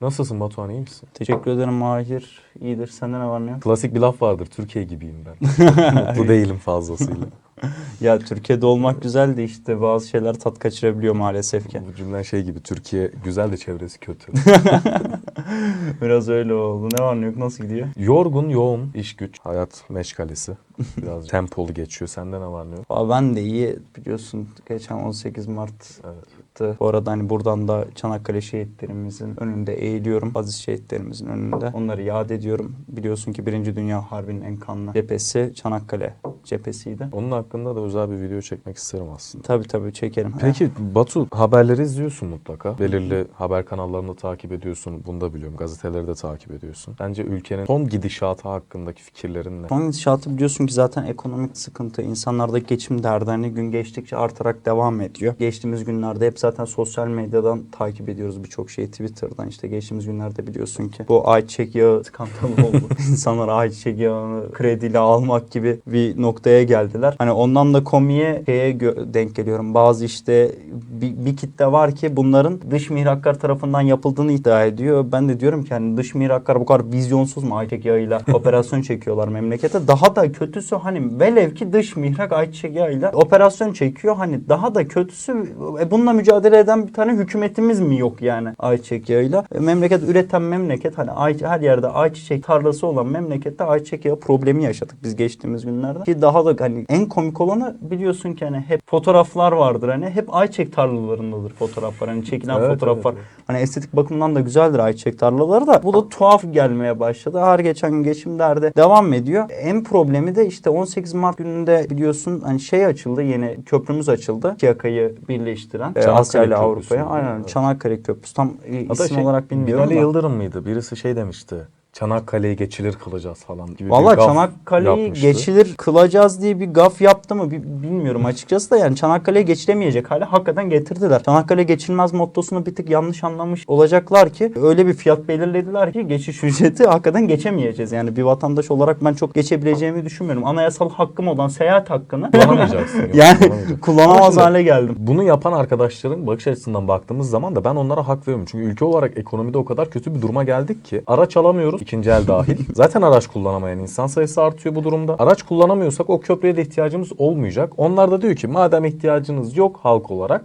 Nasılsın Batuhan iyi misin? Teşekkür ederim Mahir. İyidir. Sende ne var ne yok? Klasik bir laf vardır. Türkiye gibiyim ben. Mutlu değilim fazlasıyla. Ya Türkiye'de olmak güzel de işte bazı şeyler tat kaçırabiliyor maalesef ki. Bu cümlen şey gibi. Türkiye güzel de çevresi kötü. Biraz öyle oldu. Ne var ne yok? Nasıl gidiyor? Yorgun, yoğun, iş güç, hayat meşgalesi. Biraz tempolu geçiyor. Sende ne var ne yok? Aa, ben de iyi. Biliyorsun geçen 18 Mart'tı. Bu arada hani buradan da Çanakkale şehitlerimizin önünde eğiliyorum. Aziz şehitlerimizin önünde. Onları yad ediyorum. Biliyorsun ki Birinci Dünya Harbi'nin en kanlı cephesi Çanakkale cephesiydi. Onun hakkında da özel bir video çekmek isterim aslında. Tabii tabii çekerim. Peki Batu haberleri izliyorsun mutlaka. Belirli haber kanallarını takip ediyorsun. Bunu da biliyorum. Gazeteleri de takip ediyorsun. Bence ülkenin son gidişatı hakkındaki fikirlerin ne? Son gidişatı biliyorsun ki zaten ekonomik sıkıntı, insanlardaki geçim derdi hani gün geçtikçe artarak devam ediyor. Geçtiğimiz günlerde hep zaten sosyal medyadan takip ediyoruz birçok şeyi Twitter'dan işte geçtiğimiz günlerde biliyorsun ki bu ayçiçek yağı skandalı oldu. İnsanlar ayçiçek yağını krediyle almak gibi bir noktaya geldiler. Hani ondan da komiye şeye denk geliyorum. Bazı işte bir, bir kitle var ki bunların dış mihraklar tarafından yapıldığını iddia ediyor. Ben de diyorum ki hani dış mihraklar bu kadar vizyonsuz mu ayçiçek yağıyla operasyon çekiyorlar memlekete. Daha da kötüsü hani velev ki dış mihrak ayçiçek yağıyla operasyon çekiyor. Hani daha da kötüsü e, bununla mücadele eden bir tane hükümetimiz mi yok yani ayçiçek yağıyla? E, memleket üreten memleket hani ay, her yerde ayçiçek tarlası olan memlekette ayçiçek yağı problemi yaşadık biz geçtiğimiz günlerde. Ki daha da hani en komik olanı biliyorsun ki hani hep fotoğraflar vardır hani hep ayçiçek tarlalarındadır fotoğraflar. Hani çekilen Evet, fotoğraflar. evet, evet. Hani estetik bakımdan da güzeldir ayçiçek tarlaları da. Bu da tuhaf gelmeye başladı. Her geçen gün geçim derdi devam ediyor. En problemi de işte 18 Mart gününde biliyorsun hani şey açıldı yeni köprümüz açıldı. İki yakayı birleştiren. e, Çanakkale ile Köprüsü. Aynen Evet. Çanakkale Köprüsü. Tam Hatta isim şey, olarak bilmiyorum Binali da. Yıldırım mıydı? Birisi şey demişti. Çanakkale'yi geçilir kılacağız falan gibi bir Valla gaf Çanakkale'yi yapmıştı. geçilir kılacağız diye bir gaf yaptı mı bi- bilmiyorum açıkçası da yani Çanakkale'ye geçilemeyecek hale hakikaten getirdiler. Çanakkale geçilmez mottosunu bir tık yanlış anlamış olacaklar ki öyle bir fiyat belirlediler ki geçiş ücreti hakikaten geçemeyeceğiz. Yani bir vatandaş olarak ben çok geçebileceğimi düşünmüyorum. Anayasal hakkım olan seyahat hakkını Kullanamayacaksın. yok, yani kullanamayacaksın. kullanamaz hale geldim. Bunu yapan arkadaşların bakış açısından baktığımız zaman da ben onlara hak veriyorum. Çünkü ülke olarak ekonomide o kadar kötü bir duruma geldik ki araç alamıyoruz ikinci el dahil. Zaten araç kullanamayan insan sayısı artıyor bu durumda. Araç kullanamıyorsak o köprüye de ihtiyacımız olmayacak. Onlar da diyor ki madem ihtiyacınız yok halk olarak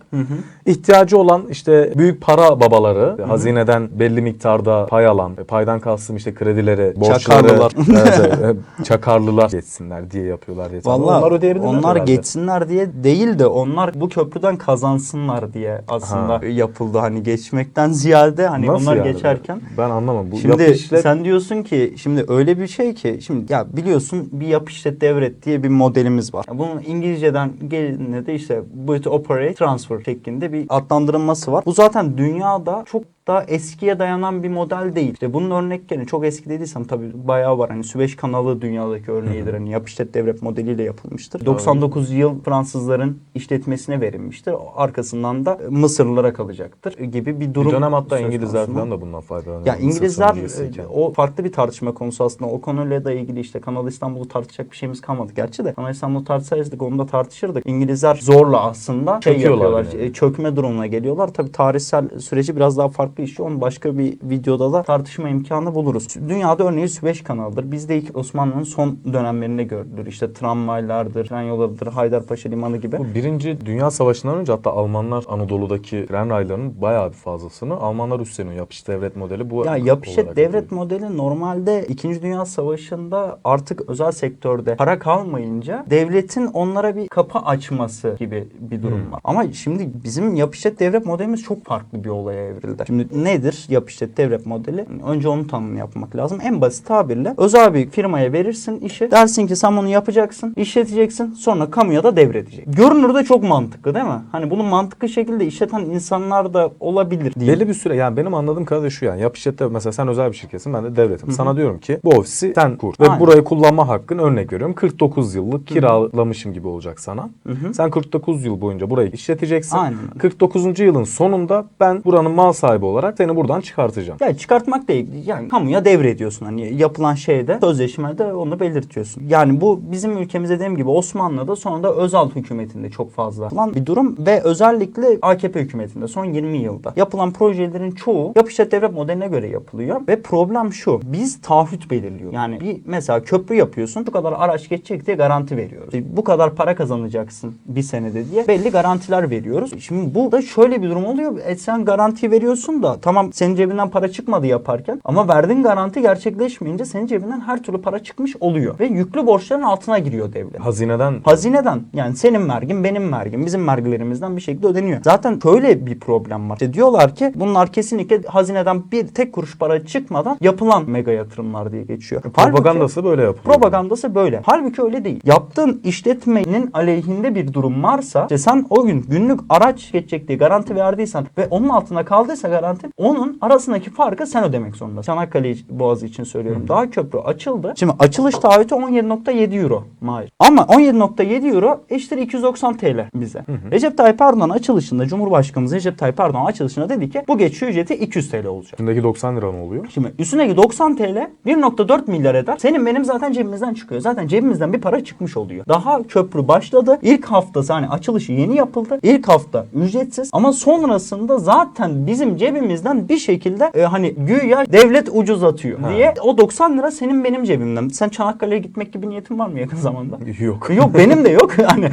ihtiyacı olan işte büyük para babaları hazineden belli miktarda pay alan e, paydan kastım işte kredileri, borçları, Çakarlılar. evet, evet, çakarlılar geçsinler diye yapıyorlar diye. Vallahi onlar ödeyebilirler onlar herhalde. geçsinler diye değil de onlar bu köprüden kazansınlar diye aslında Ha. yapıldı. Hani geçmekten ziyade hani Nasıl onlar yani? geçerken Ben anlamam. Bu Şimdi sen diyorsun ki şimdi öyle bir şey ki şimdi ya biliyorsun bir yap işlet devret diye bir modelimiz var. Bunun İngilizceden geline de işte build operate transfer şeklinde bir adlandırılması var. Bu zaten dünyada çok daha eskiye dayanan bir model değil. İşte bunun örneklerini çok eski dediysem tabii bayağı var. Hani Süveyş kanalı dünyadaki örneğidir. Hani yap işlet modeliyle yapılmıştır. 99 yıl Fransızların işletmesine verilmiştir. Arkasından da Mısırlılara kalacaktır gibi bir durum. bir dönem hatta İngilizler falan da bundan faydalanıyor. Ya İngilizler e, o farklı bir tartışma konusu aslında. O konuyla da ilgili işte Kanal İstanbul'u tartışacak bir şeyimiz kalmadı gerçi de. Kanal İstanbul'u tartışsaydık onu da tartışırdık. İngilizler zorla aslında şey Çöküyorlar yapıyorlar. yani. e, Çökme durumuna geliyorlar. Tabii tarihsel süreci biraz daha farklı işliyor. Onu başka bir videoda da tartışma imkanı buluruz. Dünyada örneği Süveyş kanalıdır. Bizde ilk Osmanlı'nın son dönemlerinde görülür. İşte tramvaylardır, tren yollarıdır, Haydarpaşa Limanı gibi. Bu Birinci Dünya Savaşı'ndan önce hatta Almanlar Anadolu'daki tren raylarının bayağı bir fazlasını Almanlar üstleniyor. Yapış devlet modeli bu. Ya yap işlet olarak devlet yapıyor. modeli normalde 2. Dünya Savaşı'nda artık özel sektörde para kalmayınca devletin onlara bir kapı açması gibi bir durum Hmm. var. Ama şimdi bizim yap işlet devlet modelimiz çok farklı bir olaya evrildi. Şimdi nedir yap işlet devlet modeli? Önce onun tanımını yapmak lazım. En basit tabirle özel bir firmaya verirsin işi. Dersin ki sen bunu yapacaksın, işleteceksin, sonra kamuya da devredecek. Görünürde çok mantıklı değil mi? Hani bunu mantıklı şekilde işleten insanlar da olabilir diye. Belli bir süre yani benim anladığım kadarıyla şu yani yap işlette mesela sen özel bir şirketsin ben de devletim. Sana diyorum ki bu ofisi sen kur ve Aynen. burayı kullanma hakkın örnek veriyorum 49 yıllık kiralamışım gibi olacak sana. Sen 49 yıl boyunca burayı işleteceksin. Aynen öyle. 49. yılın sonunda ben buranın mal sahibi olarak olarak seni buradan çıkartacağım. Ya çıkartmak değil. Yani kamuya devrediyorsun. Hani yapılan şeyde sözleşmede onu belirtiyorsun. Yani bu bizim ülkemizde dediğim gibi Osmanlı'da sonra da Özal hükümetinde çok fazla yapılan bir durum ve özellikle AKP hükümetinde son 20 yılda yapılan projelerin çoğu yap işlet devlet modeline göre yapılıyor ve problem şu. Biz taahhüt belirliyor. Yani bir mesela köprü yapıyorsun. Bu kadar araç geçecek diye garanti veriyoruz. İşte Bu kadar para kazanacaksın bir senede diye belli garantiler veriyoruz. Şimdi bu da şöyle bir durum oluyor. E sen garanti veriyorsun da tamam senin cebinden para çıkmadı yaparken ama verdiğin garanti gerçekleşmeyince senin cebinden her türlü para çıkmış oluyor. Ve yüklü borçların altına giriyor devlet. Hazineden Hazineden yani senin vergin benim vergim bizim vergilerimizden bir şekilde ödeniyor. Zaten şöyle bir problem var. İşte diyorlar ki bunlar kesinlikle hazineden bir tek kuruş para çıkmadan yapılan mega yatırımlar diye geçiyor. Halbuki- propagandası böyle yapılıyor. Propagandası böyle. Halbuki öyle değil. Yaptığın işletmenin aleyhinde bir durum varsa işte sen o gün günlük araç geçecek diye garanti verdiysen ve onun altında kaldıysa garanti onun arasındaki farkı sen ödemek zorundasın. Çanakkale Boğazı için söylüyorum. Daha köprü açıldı. Şimdi açılış taahhütü 17.7 euro. Mahir. Ama 17.7 euro eşittir 290 TL bize. Recep Tayyip Erdoğan açılışında Cumhurbaşkanımız Recep Tayyip Erdoğan açılışında dedi ki bu geçiş ücreti 200 TL olacak. Üstündeki 90 lira ne oluyor? Şimdi üstündeki 90 TL 1.4 milyar eder. Senin benim zaten cebimizden çıkıyor. Zaten cebimizden bir para çıkmış oluyor. Daha köprü başladı. İlk haftası hani açılışı yeni yapıldı. İlk hafta ücretsiz ama sonrasında zaten bizim cebimizden bir şekilde e, hani güya devlet ucuz atıyor Ha. diye o 90 lira senin benim cebimden. Sen Çanakkale'ye gitmek gibi niyetin var mı yakın zamanda? Yok. yok benim de yok. Hani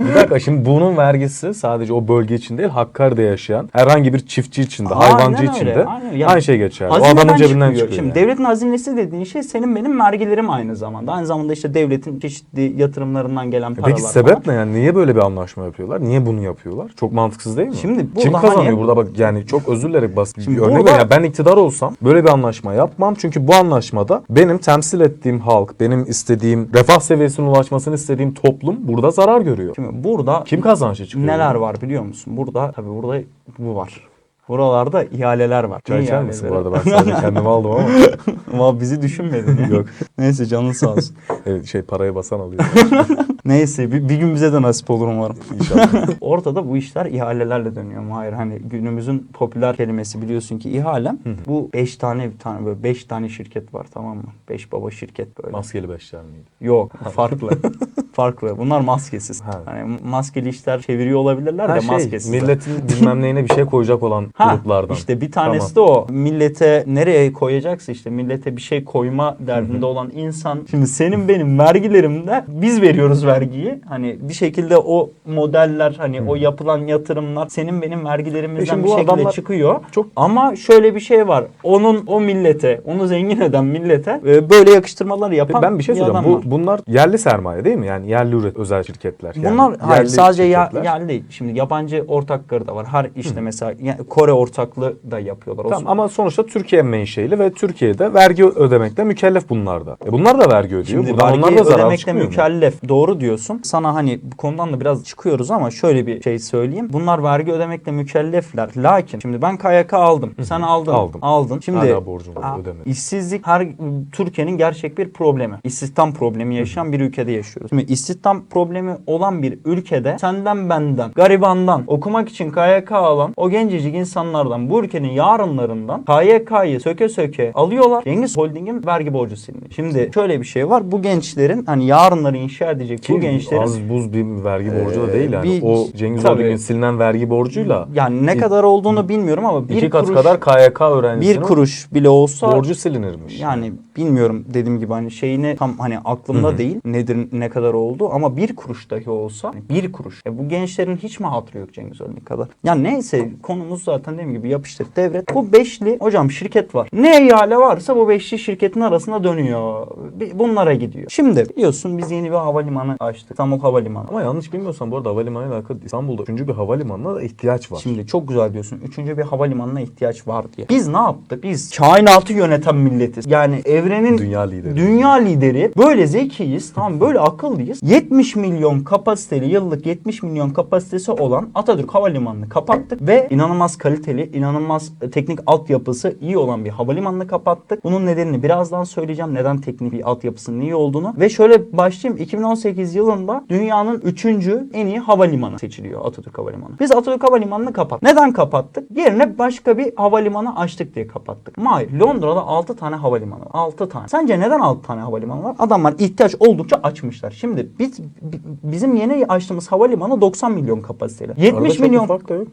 bir dakika şimdi bunun vergisi sadece o bölge için değil Hakkari'de yaşayan herhangi bir çiftçi için de hayvancı öyle, için de. Yani aynı şey geçer. O adamın cebinden çıkıyor. çıkıyor. Şimdi yani. devletin hazinesi dediğin şey senin benim vergilerim aynı zamanda. Aynı zamanda işte devletin çeşitli yatırımlarından gelen paralar. Peki sebep ne yani? Niye böyle bir anlaşma yapıyorlar? Niye bunu yapıyorlar? Çok mantıksız değil mi? Şimdi Kim burada kazanıyor hani- burada bak yani çok özür dilerim basit Şimdi bir örnek burada- veriyorum. Ya ben iktidar olsam böyle bir anlaşma yapmam. Çünkü bu anlaşmada benim temsil ettiğim halk, benim istediğim refah seviyesine ulaşmasını istediğim toplum burada zarar görüyor. Şimdi burada Kim kazançlı çıkıyor? neler var biliyor musun? Burada tabii burada bu var. Buralarda ihaleler var. Çay içer misin bu arada? Ben sadece kendimi aldım ama. Ama bizi düşünmedin. Yok. Neyse canın sağ olsun. Evet, şey parayı basan alıyor. Neyse bir, bir gün bize de nasip olur umarım. İnşallah. Ortada bu işler ihalelerle dönüyor. Hayır hani günümüzün popüler kelimesi biliyorsun ki ihale. Bu beş tane bir tane böyle beş tane şirket var tamam mı? Beş baba şirket böyle. Maskeli beşler miydi? Yok farklı. Farklı. Bunlar maskesiz. Ha. Hani maskeli işler çeviriyor olabilirler Her de şey maskesiz. milletin bilmem neyine bir şey koyacak olan Ha, gruplardan. işte bir tanesi de o. Millete nereye koyacaksa işte millete bir şey koyma derdinde olan insan. Şimdi senin benim vergilerimde biz veriyoruz vergiyi. Hani bir şekilde o modeller hani o yapılan yatırımlar senin benim E vergilerimizden şimdi bir şekilde çıkıyor. çok- Ama şöyle bir şey var. Onun o millete, onu zengin eden millete e, böyle yakıştırmalar yapan ben bir şey adam Bu, bunlar yerli sermaye değil mi? Yani yerli üret özel şirketler. Yani Bunlar hayır sadece ya, şirketler. yerli değil. Şimdi yabancı ortakları da var. Her işte mesela ya- Kore ortaklığı da yapıyorlar. Tamam ama sonuçta Türkiye menşeili ve Türkiye'de vergi ödemekle mükellef bunlar da. E bunlar da vergi ödüyor. Şimdi Buradan onlar da zarar ödemekle çıkmıyor mu? mükellef. Doğru diyorsun. Sana hani bu konudan da biraz çıkıyoruz ama şöyle bir şey söyleyeyim. Bunlar vergi ödemekle mükellefler. Lakin şimdi ben KYK aldım. Sen aldın. Aldım. Aldın. Şimdi Hala borcum var, ödemedim. işsizlik her Türkiye'nin gerçek bir problemi. İstihdam problemi yaşayan bir ülkede yaşıyoruz. Şimdi istihdam problemi olan bir ülkede senden benden, garibandan, okumak için KYK alan o gencecik insanlardan bu ülkenin yarınlarından KYK'yı söke söke alıyorlar. Cengiz Holding'in vergi borcu siliniyor. Şimdi şöyle bir şey var. Bu gençlerin hani yarınları inşa edecek Ki bu gençlerin az buz bir vergi borcu da değil yani. bir- o Cengiz tabii. Holding'in silinen vergi borcuyla yani ne kadar olduğunu bilmiyorum ama bir iki kat kuruş, kadar KYK öğrencisinin bir kuruş bile olsa borcu silinirmiş. Yani bilmiyorum dediğim gibi hani şeyini tam hani aklımda değil nedir ne kadar oldu ama bir kuruş dahi olsa hani bir kuruş. E bu gençlerin hiç mi hatırı yok Cengiz Örnek kadar? Ya neyse konumuz zaten dediğim gibi yapıştır devlet. Bu beşli hocam şirket var. Ne ihale varsa bu beşli şirketin arasında dönüyor. Bunlara gidiyor. Şimdi biliyorsun biz yeni bir havalimanı açtık. İstanbul Havalimanı. Ama yanlış bilmiyorsam bu arada havalimanıyla alakalı İstanbul'da üçüncü bir havalimanına da ihtiyaç var. Şimdi çok güzel diyorsun. Üçüncü bir havalimanına ihtiyaç var diye. Biz ne yaptık? Biz kainatı yöneten milletiz. Yani evrenin Dünya lideri. Dünya lideri. Böyle zekiyiz. Tamam böyle akıllıyız. 70 milyon kapasiteli yıllık 70 milyon kapasitesi olan Atatürk Havalimanı'nı kapattık ve inanılmaz kaliteli, inanılmaz e, teknik altyapısı iyi olan bir havalimanını kapattık. Bunun nedenini birazdan söyleyeceğim. Neden teknik bir altyapısının iyi olduğunu. Ve şöyle başlayayım. 2018 yılında dünyanın 3. en iyi havalimanı seçiliyor Atatürk Havalimanı. Biz Atatürk Havalimanı'nı kapattık. Neden kapattık? Yerine başka bir havalimanı açtık diye kapattık. Hayır. Londra'da 6 tane havalimanı var. 6 tane. Sence neden 6 tane havalimanı var? Adamlar ihtiyaç oldukça açmışlar. Şimdi biz bi- bizim yeni açtığımız havalimanı 90 milyon kapasiteli. 70 çok bir milyon.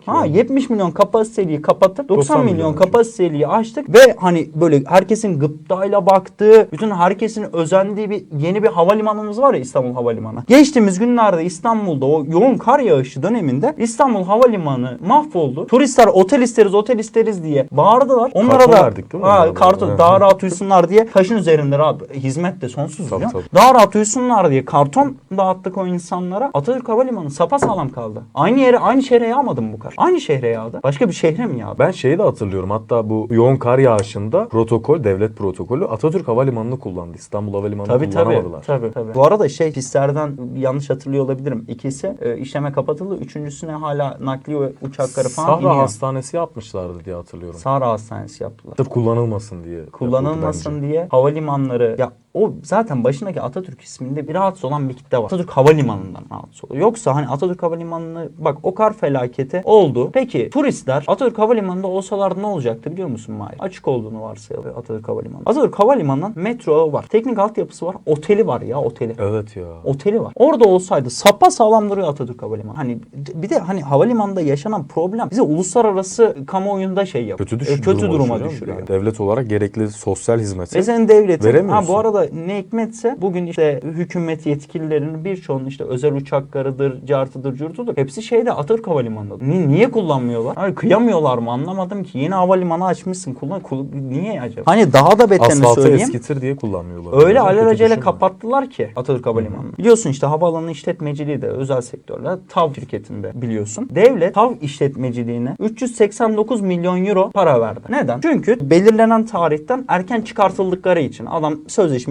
Ha 70 milyon kapasiteliyi kapatıp 90, 90 milyon milyon kapasiteliyi açtık ve hani böyle herkesin gıptayla baktığı, bütün herkesin özendiği bir yeni bir havalimanımız var ya İstanbul Havalimanı. Geçtiğimiz günlerde İstanbul'da o yoğun kar yağışı döneminde İstanbul Havalimanı mahvoldu. Turistler otel isteriz, otel isteriz diye bağırdılar. Onlara Karton da verdik değil mi Ha, Evet. daha rahat uyusunlar diye taşın üzerinde abi hizmet de sonsuz Tabii, ya. tabii. Daha rahat uyusunlar diye karton dağıttık o insanlara. Atatürk Havalimanı sapasağlam kaldı. Aynı yere aynı şehre yağmadı mı bu kar? Aynı şehre yağdı. Başka bir şehre mi yağdı? Ben şeyi de hatırlıyorum. Hatta bu yoğun kar yağışında protokol, devlet protokolü Atatürk Havalimanı'nı kullandı. İstanbul Havalimanı'nı Tabii tabii, kullanamadılar. tabii tabii. Bu arada şey pistlerden yanlış hatırlıyor olabilirim. İkisi e, işleme kapatıldı. Üçüncüsüne hala nakliye ve uçakları falan Sahra iniyor. Hastanesi yapmışlardı diye hatırlıyorum. Sahra Hastanesi yaptılar. Sırf kullanılmasın diye. Kullanılmasın diye havalimanları ya o zaten başındaki Atatürk isminde bir rahatsız olan bir kitle var. Atatürk Havalimanı'ndan rahatsız oluyor. Yoksa hani Atatürk Havalimanı'nı bak o kar felaketi oldu. Peki turistler Atatürk Havalimanı'nda olsalardı ne olacaktı biliyor musun Mahir? Açık olduğunu varsayalım Atatürk Havalimanı. Atatürk Havalimanı'nın metro var. Teknik altyapısı var. Oteli var ya oteli. Evet ya. Oteli var. Orada olsaydı sapa sağlam duruyor Atatürk Havalimanı. Hani bir de hani havalimanında yaşanan problem bizi uluslararası kamuoyunda şey yapıyor. Kötü, E, düşün, kötü duruma düşürüyor. düşürüyor. Yani devlet olarak gerekli sosyal hizmeti. Ve senin devletin. Ha, bu arada ne hikmetse bugün işte hükümet yetkililerinin birçoğunun işte özel uçaklarıdır, cartıdır, curtudur. Hepsi şeyde Atatürk Havalimanı'nda. Ni- niye kullanmıyorlar? Hani kıyamıyorlar mı anlamadım ki. Yeni havalimanı açmışsın. Kullan, kul- niye acaba? Hani daha da beterini Asfaltı söyleyeyim. eskitir diye kullanmıyorlar. Öyle alelacele kapattılar ki Atatürk Havalimanı'nı. Biliyorsun işte havaalanı işletmeciliği de özel sektörler TAV şirketinde biliyorsun. Devlet TAV işletmeciliğine 389 milyon euro para verdi. Neden? Çünkü belirlenen tarihten erken çıkartıldıkları için adam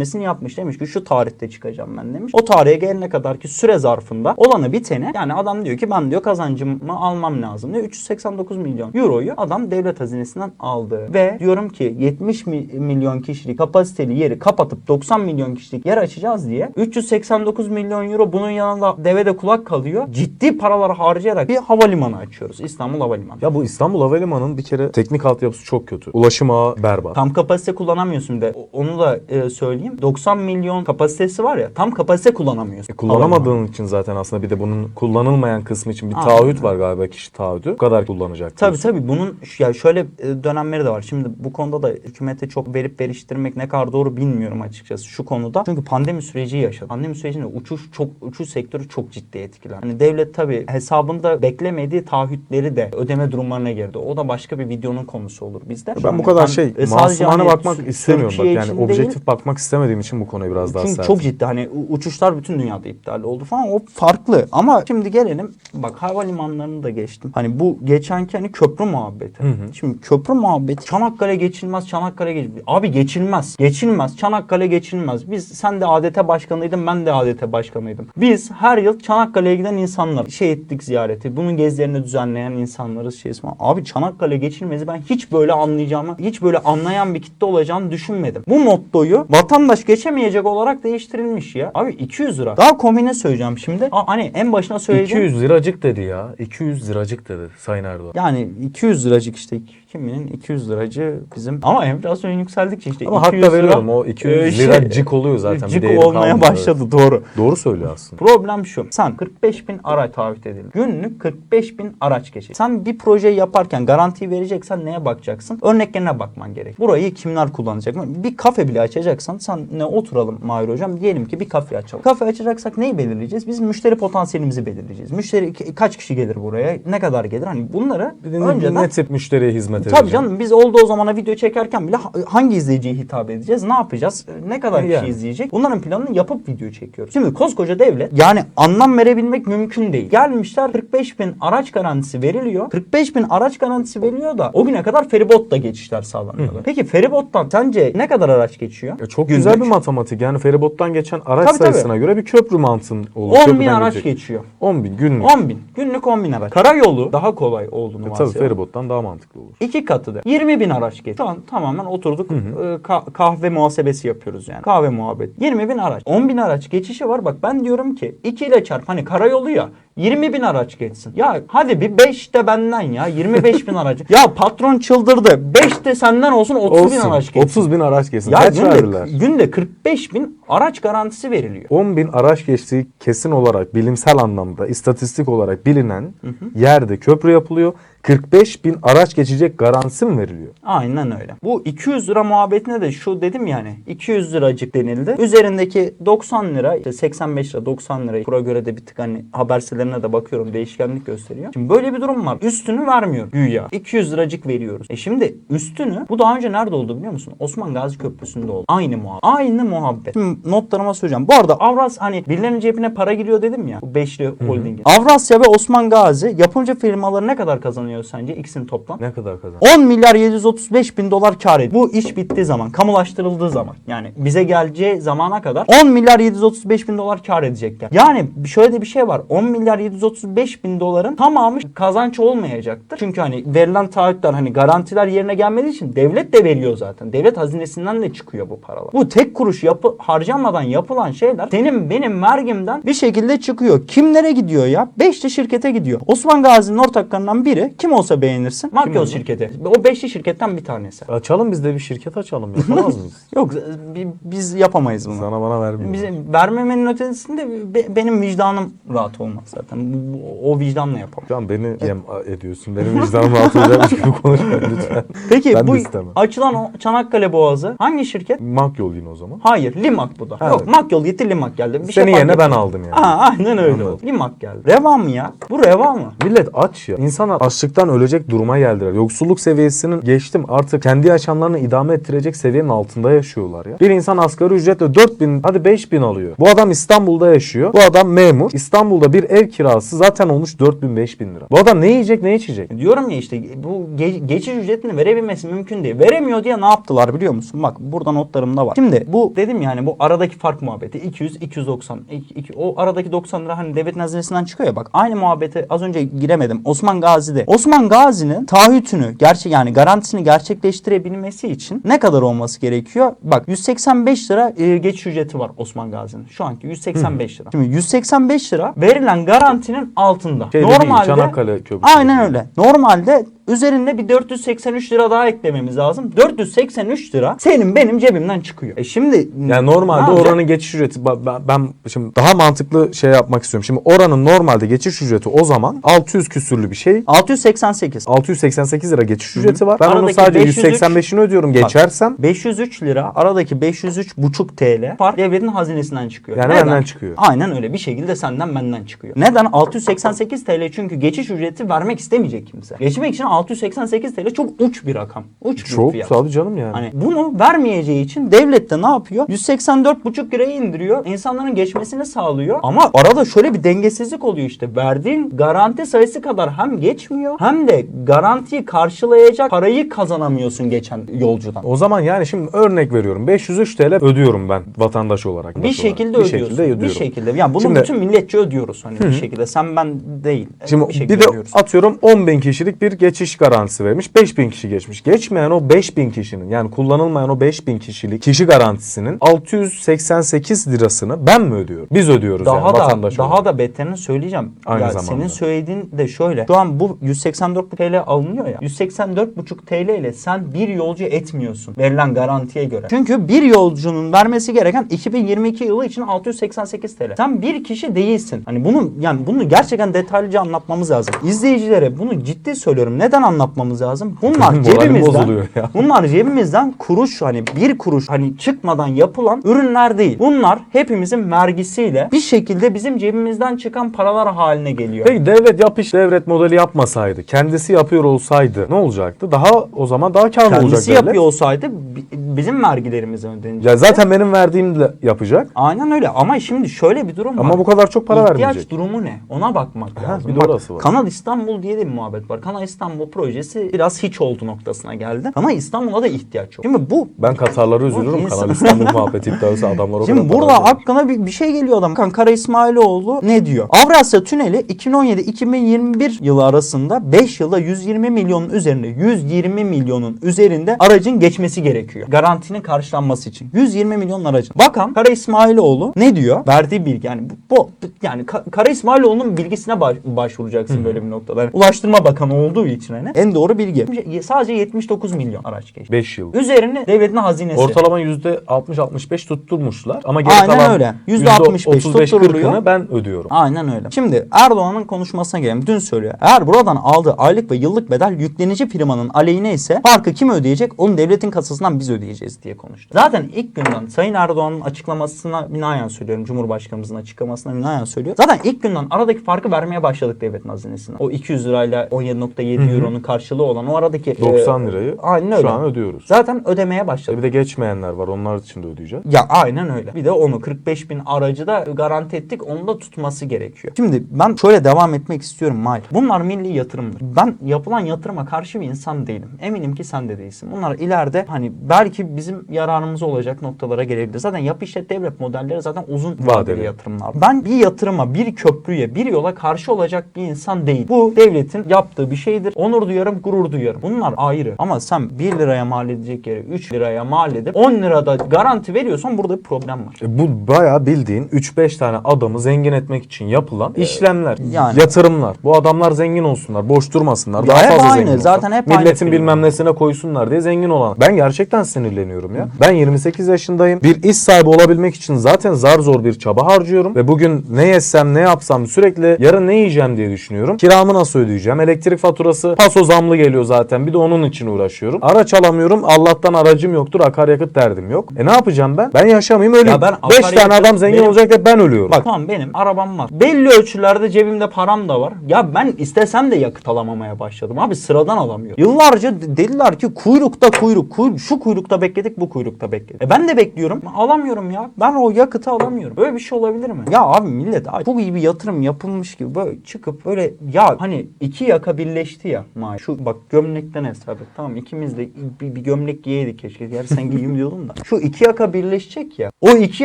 sözleşmesini yapmış demiş ki şu tarihte çıkacağım ben demiş. O tarihe gelene kadar ki süre zarfında olanı biteni yani adam diyor ki ben diyor kazancımı almam lazım diyor. 389 milyon euroyu adam devlet hazinesinden aldı. Ve diyorum ki 70 mi- milyon kişilik kapasiteli yeri kapatıp 90 milyon kişilik yer açacağız diye 389 milyon euro bunun yanında devede kulak kalıyor. Ciddi paralar harcayarak bir havalimanı açıyoruz. İstanbul Havalimanı. Ya bu İstanbul Havalimanı'nın bir kere teknik altyapısı çok kötü. Ulaşım ağı berbat. Tam kapasite kullanamıyorsun de. Onu da e, söyleyeyim. 90 milyon kapasitesi var ya tam kapasite kullanamıyorsun. E, kullanamadığın için zaten aslında bir de bunun kullanılmayan kısmı için bir Aynen. taahhüt var galiba kişi taahhütü. Bu kadar kullanacak. Tabii diyorsun. tabii bunun ya şöyle e, dönemleri de var. Şimdi bu konuda da hükümete çok verip veriştirmek ne kadar doğru bilmiyorum açıkçası şu konuda. Çünkü pandemi süreci yaşadı. Pandemi sürecinde uçuş çok uçuş sektörü çok ciddi etkiler. Hani devlet tabii hesabında beklemediği taahhütleri de ödeme durumlarına girdi. O da başka bir videonun konusu olur bizde. Ben bu kadar şey e, masumane hani bakmak istemiyorum bak yani objektif değil, bakmak istemediğim için bu konuyu biraz daha çünkü sert. çok ciddi hani uçuşlar bütün dünyada iptal oldu falan o farklı. Ama şimdi gelelim bak havalimanlarını da geçtim. Hani bu geçenki hani köprü muhabbeti. Şimdi köprü muhabbeti Çanakkale geçilmez Çanakkale geçilmez. Abi geçilmez. Geçilmez. Çanakkale geçilmez. Biz sen de ADT başkanıydın ben de ADT başkanıydım. Biz her yıl Çanakkale'ye giden insanlar şey ettik ziyareti. Bunun gezilerini düzenleyen insanlarız şey ismi. Abi Çanakkale geçilmezi ben hiç böyle anlayacağımı, hiç böyle anlayan bir kitle olacağını düşünmedim. Bu mottoyu vatandaş geçemeyecek olarak değiştirilmiş ya. Abi 200 lira. Daha komine söyleyeceğim şimdi. Aa, hani en başına söyleyeceğim. 200 liracık dedi ya. 200 liracık dedi Sayın Erdoğan. Yani 200 liracık işte kiminin 200 liracı bizim ama enflasyon yükseldikçe işte Ama hak 200 da veriyorum o 200 e, şey, lira cik oluyor zaten. Cik değeri olmaya kalmıyor. başladı doğru. Doğru söylüyor aslında. Problem şu. Sen 45 bin araç taahhüt edildi. Günlük 45 bin araç geçecek. Sen bir projeyi yaparken garanti vereceksen neye bakacaksın? Örneklerine bakman gerek. Burayı kimler kullanacak? Bir kafe bile açacaksan sen senle oturalım Mahir Hocam. Diyelim ki bir kafe açalım. Kafe açacaksak neyi belirleyeceğiz? Biz müşteri potansiyelimizi belirleyeceğiz. Müşteri kaç kişi gelir buraya? Ne kadar gelir? Hani bunları Bir de önceden ne tip müşteriye hizmet edecek? Tabii canım biz oldu o zamana video çekerken bile ha- hangi izleyiciye hitap edeceğiz? Ne yapacağız? Ne kadar kişi Yani. izleyecek? Bunların planını yapıp video çekiyoruz. Şimdi koskoca devlet yani anlam verebilmek mümkün değil. Gelmişler 45 bin araç garantisi veriliyor. 45 bin araç garantisi veriliyor da o güne kadar feribotla geçişler sağlanıyordu. Peki feribottan sence ne kadar araç geçiyor? Ya çok Günlük. Güzel bir matematik. Yani feribottan geçen araç Tabii, tabii. sayısına göre bir köprü mantığın olur. 10 bin araç geçecek. geçiyor. 10 bin günlük. 10 bin. Günlük 10 bin araç. Karayolu daha kolay olduğunu E, tabii feribottan daha mantıklı olur. İki katı da. 20 bin araç geçti. Şu an tamamen oturduk e, ka- kahve muhasebesi yapıyoruz yani. Kahve muhabbet. 20 bin araç. 10 bin araç geçişi var. Bak ben diyorum ki 2 ile çarp. Hani karayolu ya. 20 bin araç geçsin. Ya hadi bir 5 de benden ya. 25 bin araç. Ya patron çıldırdı. 5 de senden olsun 30 bin Olsun. araç geçsin. 30 bin araç geçsin. Ya Kaç günde, verdiler? günde 45 bin araç garantisi veriliyor. 10 bin araç geçtiği kesin olarak bilimsel anlamda istatistik olarak bilinen yerde köprü yapılıyor. 45 bin araç geçecek garantisi mi veriliyor? Aynen öyle. Bu 200 lira muhabbetine de şu dedim yani 200 liracık denildi. Üzerindeki 90 lira işte 85 lira 90 lira kura göre de bir tık hani haber sitelerine de bakıyorum değişkenlik gösteriyor. Şimdi böyle bir durum var. Üstünü vermiyor güya. 200 liracık veriyoruz. E şimdi üstünü bu daha önce nerede oldu biliyor musun? Osman Gazi Köprüsü'nde oldu. Aynı muhabbet. Aynı muhabbet. Şimdi notlarıma söyleyeceğim. Bu arada Avras hani birilerinin cebine para giriyor dedim ya. Bu beşli holdingin. Avrasya ve Osman Gazi yapımcı firmaları ne kadar kazanıyor sence ikisinin toplam? Ne kadar kazan? 10 milyar 735 bin dolar kar ediyor. Bu iş bittiği zaman, kamulaştırıldığı zaman yani bize geleceği zamana kadar 10 milyar 735 bin dolar kar edecekler. Yani şöyle de bir şey var. 10 milyar 735 bin doların tamamı kazanç olmayacaktır. Çünkü hani verilen taahhütler hani garantiler yerine gelmediği için devlet de veriyor zaten. Devlet hazinesinden de çıkıyor bu paralar. Bu tek kuruş yapı harcanmadan yapılan şeyler senin benim vergimden bir şekilde çıkıyor. Kimlere gidiyor ya? 5'li şirkete gidiyor. Osman Gazi'nin ortaklarından biri kim olsa beğenirsin? Makyoz şirketi. O 5'li şirketten bir tanesi. Açalım biz de bir şirket açalım. Yapamaz mıyız? Yok bi- biz yapamayız bunu. Sana bana vermiyor. Bize vermemenin ötesinde be- benim vicdanım rahat olmaz zaten. Bu- bu- O vicdanla yapamam. Şu an beni yem ediyorsun. Benim vicdanım rahat olacakmış gibi konuşma lütfen. Peki Ben de bu istemem. açılan o Çanakkale Boğazı hangi şirket? Makyol yine o zaman. Hayır, Limak bu da. Evet. Yok, Makyol gitti, Limak geldi. Bir Senin fark yerine ben etmedi. aldım yani. Ha, aynen öyle oldu. Limak geldi. Reva mı ya? Bu reva mı? Millet aç ya. İnsanlar açlıktan ölecek duruma geldiler. Yoksulluk seviyesinin geçtim artık kendi yaşamlarını idame ettirecek seviyenin altında yaşıyorlar ya. Bir insan asgari ücretle 4000 hadi 5000 alıyor. Bu adam İstanbul'da yaşıyor. Bu adam memur. İstanbul'da bir ev kirası zaten olmuş 4000 5000 lira. Bu adam ne yiyecek ne içecek? Diyorum ya işte bu ge- geçiş ücretini verebilmesi mümkün değil. Veremiyor diye ne yaptılar biliyor musun? Bak burada notlarımda var. Şimdi bu dedim yani bu aradaki fark muhabbeti 200 290 iki- iki- o aradaki 90 lira hani devlet hazinesinden çıkıyor ya bak aynı muhabbete az önce giremedim. Osman Gazi'de. Osman Gazi'nin taahhütünü gerçek yani garantisini gerçekleştirebilmesi için ne kadar olması gerekiyor? Bak 185 lira e, geçiş ücreti var Osman Gazi'nin. Şu anki 185 lira. Şimdi 185 lira verilen garantinin altında. Şey de değil, Çanakkale Köprüsü Aynen öyle. Normalde üzerine bir 483 lira daha eklememiz lazım. 483 lira senin benim cebimden çıkıyor. E şimdi Yani normalde oranın geçiş ücreti ben, ben şimdi daha mantıklı şey yapmak istiyorum. Şimdi oranın normalde geçiş ücreti o zaman 600 küsürlü bir şey. 688. 688 lira geçiş ücreti var. Ben onun Aradaki sadece 503 185'ini ödüyorum geçersem. 503 lira aradaki 503,5 TL fark devletin hazinesinden çıkıyor. Yani Neden? benden çıkıyor. Aynen öyle bir şekilde senden benden çıkıyor. Neden? 688 TL çünkü geçiş ücreti vermek istemeyecek kimse. Geçmek için 688 TL çok uç bir rakam. Uç bir Çok fiyat. tabii canım yani. Hani bunu vermeyeceği için devlet de ne yapıyor? 184,5 liraya indiriyor. İnsanların geçmesini sağlıyor. Ama arada şöyle bir dengesizlik oluyor işte. Verdiğin garanti sayısı kadar hem geçmiyor hem de garantiyi karşılayacak parayı kazanamıyorsun geçen yolcudan. O zaman yani şimdi örnek veriyorum. 503 TL ödüyorum ben vatandaş olarak. Bir olarak. şekilde bir ödüyorsun. şekilde ödüyorum. Bir şekilde. Yani bunu Şimdi- bütün milletçe ödüyoruz hani bir şekilde. Sen ben değil. Şimdi bir bir de ödüyoruz. atıyorum 10 bin kişilik bir geçiş garantisi vermiş. 5 bin kişi geçmiş. Geçmeyen o 5 bin kişinin yani kullanılmayan o 5 bin kişilik kişi garantisinin 688 lirasını ben mi ödüyorum? Biz ödüyoruz daha yani da vatandaş daha olarak. da beterini söyleyeceğim. Aynı ya zamanda. senin söylediğin de şöyle. Şu an bu 184 TL alınıyor ya. 184,5 TL ile sen bir yolcu etmiyorsun verilen garantiye göre. Çünkü bir yolcunun vermesi gereken 2022 yılı için 688 TL. Sen bir kişi değilsin. Hani bunu yani bunu gerçekten detaylıca anlatmamız lazım. İzleyicilere bunu ciddi söylüyorum. Neden? anlatmamız lazım? Bunlar cebimizden. Bunlar cebimizden kuruş hani bir kuruş hani çıkmadan yapılan ürünler değil. Bunlar hepimizin vergisiyle bir şekilde bizim cebimizden çıkan paralar haline geliyor. Peki devlet yapış devlet modeli yapmasaydı, kendisi yapıyor olsaydı ne olacaktı? Daha o zaman daha karlı olacak Kendisi devlet. yapıyor olsaydı bi- bizim vergilerimiz ödenecek. Ya zaten benim verdiğimle yapacak. Aynen öyle ama şimdi şöyle bir durum var. Ama bu kadar çok para İhtiyaç vermeyecek. durumu ne? Ona bakmak Ha, lazım. bir de Bak, orası var. Kanal İstanbul diye de bir muhabbet var. Kanal İstanbul projesi biraz hiç oldu noktasına geldi. Ama İstanbul'a da ihtiyaç yok. Şimdi bu Ben Katarlara üzülürüm. insan- Kanal İstanbul muhabbeti iddiası adamlar o Şimdi kadar para burada harcamış. aklına bir, bir şey geliyor adam. Kankara İsmailoğlu ne diyor? Avrasya Tüneli 2017-2021 yılı arasında 5 yılda 120 milyonun üzerinde 120 milyonun üzerinde aracın geçmesi gerekiyor. Garantinin karşılanması için. 120 milyon aracın. Bakan Kara İsmailoğlu ne diyor? Verdiği bilgi yani bu, bu yani Ka- Kara İsmailoğlu'nun bilgisine baş- başvuracaksın böyle bir noktada. Yani Ulaştırma Bakanı olduğu için hani en doğru bilgi. Sadece 79 milyon araç geçti. 5 yıl. Üzerine devletin hazinesi. Ortalama %60-65 tutturmuşlar. Ama geri Aynen kalan öyle. %65 tutturuluyor. %35-40'ını ben ödüyorum. Aynen öyle. Şimdi Erdoğan'ın konuşmasına gelelim. Dün söylüyor. Eğer buradan aldığı aylık ve yıllık bedel yüklenici firmanın aleyhine ise farkı kim ödeyecek? Onu devletin kasasından biz ödeyeceğiz diye konuştu. Zaten ilk günden Sayın Erdoğan'ın açıklamasına binaen söylüyorum. Cumhurbaşkanımızın açıklamasına binaen söylüyor. Zaten ilk günden aradaki farkı vermeye başladık devletin hazinesine. O 200 lirayla 17.7 euronun karşılığı olan o aradaki 90 e, lirayı aynen öyle. şu an ödüyoruz. Zaten ödemeye başladık. Bir de geçmeyenler var. Onlar için de ödeyeceğiz. Ya aynen öyle. Bir de onu 45 bin aracı da garanti ettik. Onu da tutması gerekiyor. Şimdi ben şöyle devam etmek istiyorum Mahir. Bunlar milli yatırımdır. Ben yapılan yatırıma karşı bir insan değilim. Eminim ki sen de değilsin. Bunlar ileride hani belki bizim yararımıza olacak noktalara gelebilir. Zaten yap işlet devlet modelleri zaten uzun vadeli Vadeli. yatırımlar. Ben bir yatırıma, bir köprüye, bir yola karşı olacak bir insan değil. Bu devletin yaptığı bir şeydir. Onur duyarım, gurur duyarım. Bunlar ayrı. Ama sen 1 liraya mal edecek yere 3 liraya mal edip 10 lirada garanti veriyorsan burada bir problem var. E bu bayağı bildiğin 3-5 tane adamı zengin etmek için yapılan işlemler, yani. yatırımlar. Bu adamlar zengin olsunlar, boş durmasınlar. Ya daha hep fazla aynı, zengin zaten hep aynı Milletin film. bilmem nesine koysunlar diye zengin olan. Ben gerçekten sinirleniyorum ya. Ben 28 yaşındayım. Bir iş sahibi olabilmek için zaten zar zor bir çaba harcıyorum ve bugün ne yesem ne yapsam sürekli yarın ne yiyeceğim diye düşünüyorum. Kiramı nasıl ödeyeceğim? Elektrik faturası paso zamlı geliyor zaten. Bir de onun için uğraşıyorum. Araç alamıyorum. Allah'tan aracım yoktur. Akaryakıt derdim yok. E ne yapacağım ben? Ben yaşamayayım öleyim. Ya ben 5 akaryakıt- tane adam zengin benim- olacak da ben ölüyorum. Bak tamam benim arabam var. Belli ölçülerde cebimde param da var. Ya ben istesem de yakıt alamamaya başladım. Abi sıradan alamıyorum. Yıllarca dediler ki kuyrukta kuyruk. kuyruk şu kuyrukta bekledik bu kuyrukta bekledik. E ben de bekliyorum. Alamıyorum ya. Ben o yakıtı alamıyorum. Böyle bir şey olabilir mi? Ya abi millet ay, çok iyi yatırım yapılmış gibi böyle çıkıp böyle ya hani iki yaka birleşti ya. May. Şu bak gömlekten hesap et. Tamam ikimiz de bir, bir gömlek giyeydik keşke. Yer sen giyeyim diyordum da. Şu iki yaka birleşecek ya. O iki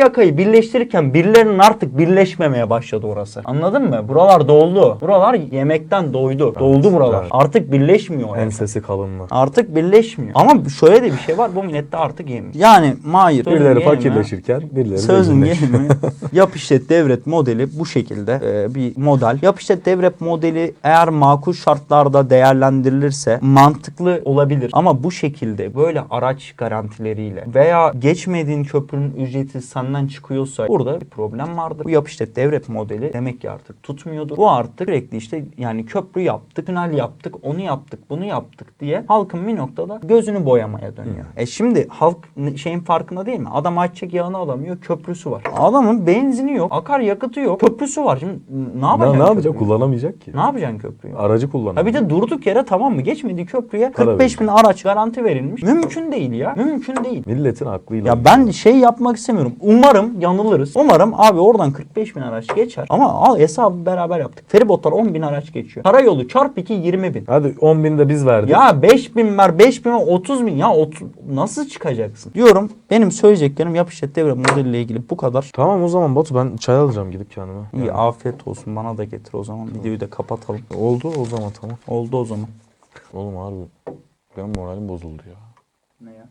yakayı birleştirirken birilerinin artık birleşmemeye başladı orası. Anladın mı? Buralar doldu. Buralar yemekten doydu. Doldu buralar. Artık birleşmiyor. o yaka. Ensesi kalınlı. Artık birleşmiyor. Ama şöyle de bir şey var. Bu millette artık yemiyor. Yani Mahir. sözün Birileri fakirleşirken birileri Sözün zenginleşiyor. gelimi yap işlet devret modeli bu şekilde e, bir model. Yap işlet devret modeli eğer makul şartlarda değerlendirilirse mantıklı olabilir. Ama bu şekilde böyle araç garantileriyle veya geçmediğin köprünün ücreti senden çıkıyorsa burada bir problem vardır. Bu yap işlet devret modeli demek ki artık tutmuyordu. Bu artık sürekli işte yani köprü yaptık, tünel yaptık, onu yaptık, bunu yaptık diye halkın bir noktada gözünü boyamaya dönüyor. E şimdi halk ne- şeyin farkında değil mi? Adam ayçiçek yağını alamıyor, köprüsü var. Adamın benzini yok, akaryakıtı yok, köprüsü var. Şimdi ne Ne, yapacaksın? ne yapacak? köprüyü? Kullanamayacak ki. Ne yapacaksın köprüyü? Aracı kullanıyor. Ha bir de durduk yere tamam mı? Geçmediği köprüye Para 45 bin araç garanti verilmiş. Mümkün değil ya. Mümkün değil. Milletin aklıyla. Ya ben şey yapmak istemiyorum. Umarım yanılırız. Umarım abi oradan 45 bin araç geçer. Ama al hesabı beraber yaptık. Feribotlar 10 bin araç geçiyor. Karayolu çarp 2 20 bin. Hadi 10 bin de biz verdik. Ya 5 bin ver 5 bin ver 30 bin ya 30, nasıl çıkacaksın? Diyorum benim söyleyeceklerim yap işlet devre modeliyle ilgili bu kadar. Tamam o zaman Batu ben çay alacağım gidip kendime. İyi Yani afiyet olsun bana da getir o zaman videoyu da kapatalım. Oldu o zaman tamam. Oldu o zaman. Oğlum harbi. Benim moralim bozuldu ya. Ne ya?